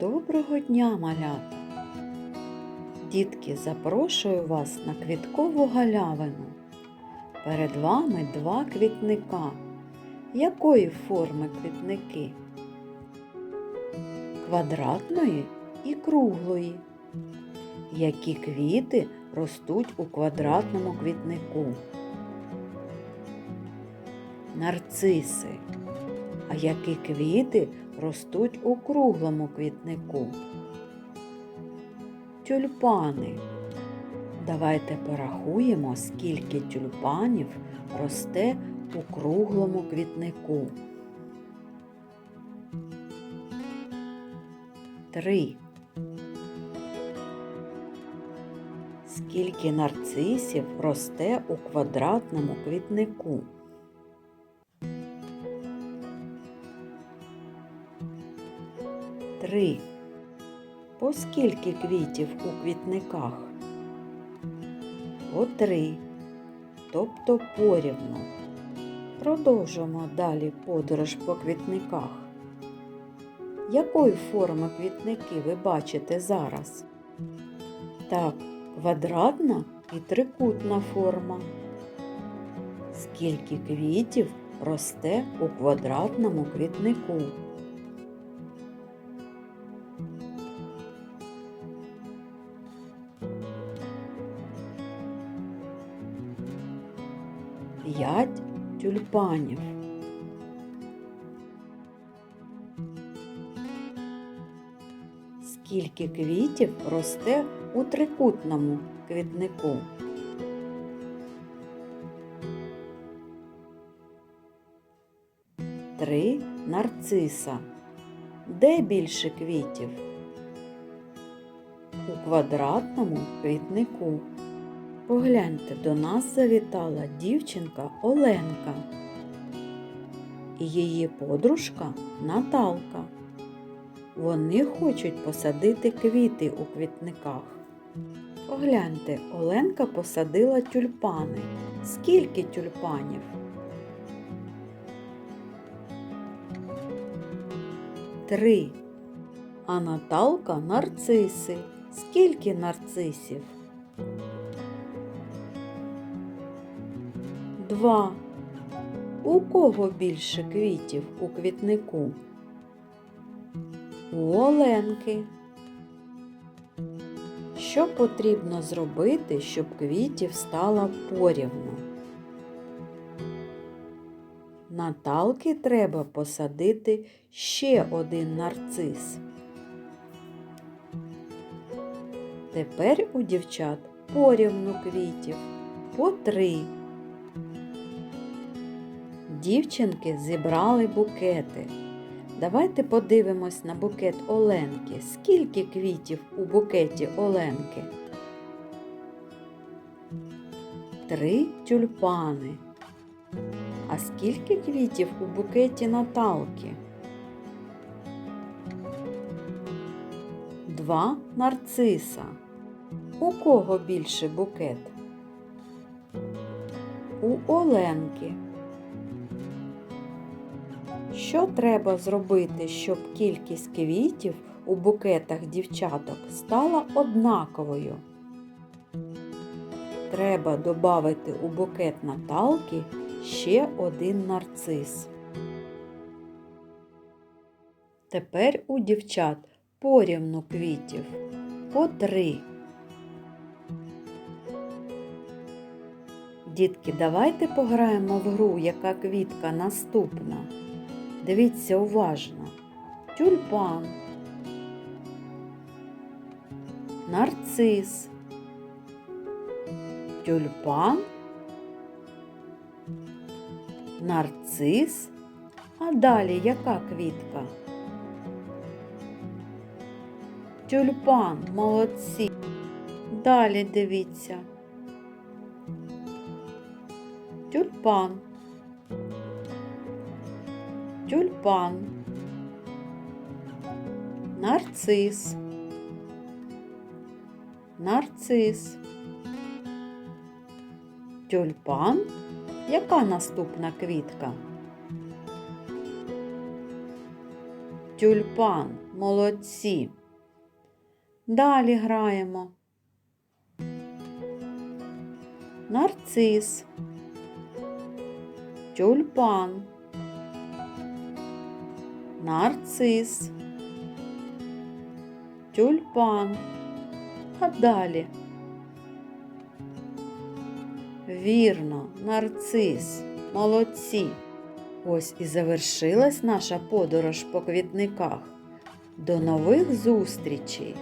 Доброго дня, малята! Дітки, запрошую вас на квіткову галявину. Перед вами два квітника. Якої форми квітники? Квадратної і круглої. Які квіти ростуть у квадратному квітнику? Нарциси. А які квіти ростуть у круглому квітнику? Тюльпани. Давайте порахуємо, скільки тюльпанів росте у круглому квітнику. Три. Скільки нарцисів росте у квадратному квітнику? Три. По скільки квітів у квітниках? По три, тобто порівну. Продовжуємо далі подорож по квітниках. Якої форми квітники ви бачите зараз? Так, квадратна і трикутна форма. Скільки квітів росте у квадратному квітнику? П'ять тюльпанів. Скільки квітів росте у трикутному квітнику? Три нарциса. Де більше квітів? У квадратному квітнику. Погляньте, до нас завітала дівчинка Оленка і її подружка Наталка. Вони хочуть посадити квіти у квітниках. Погляньте, Оленка посадила тюльпани. Скільки тюльпанів? Три. А Наталка нарциси. Скільки нарцисів? Два. У кого більше квітів у квітнику? У Оленки. Що потрібно зробити, щоб квітів стало порівну? Наталки треба посадити ще один нарцис. Тепер у дівчат порівну квітів по три. Дівчинки зібрали букети. Давайте подивимось на букет Оленки. Скільки квітів у букеті Оленки? Три тюльпани. А скільки квітів у букеті Наталки? Два нарциса. У кого більше букет? У Оленки. Що треба зробити, щоб кількість квітів у букетах дівчаток стала однаковою? Треба додати у букет Наталки ще один нарцис. Тепер у дівчат порівну квітів по три. Дітки, давайте пограємо в гру, яка квітка наступна. Дивіться уважно. Тюльпан, нарцис, тюльпан, нарцис. А далі яка квітка? Тюльпан, молодці. Далі дивіться. Тюльпан тюльпан, нарцис, нарцис, тюльпан. Яка наступна квітка? Тюльпан. Молодці. Далі граємо. Нарцис. Тюльпан. Нарцис. Тюльпан. А далі. Вірно, нарцис. Молодці. Ось і завершилась наша подорож по квітниках. До нових зустрічей!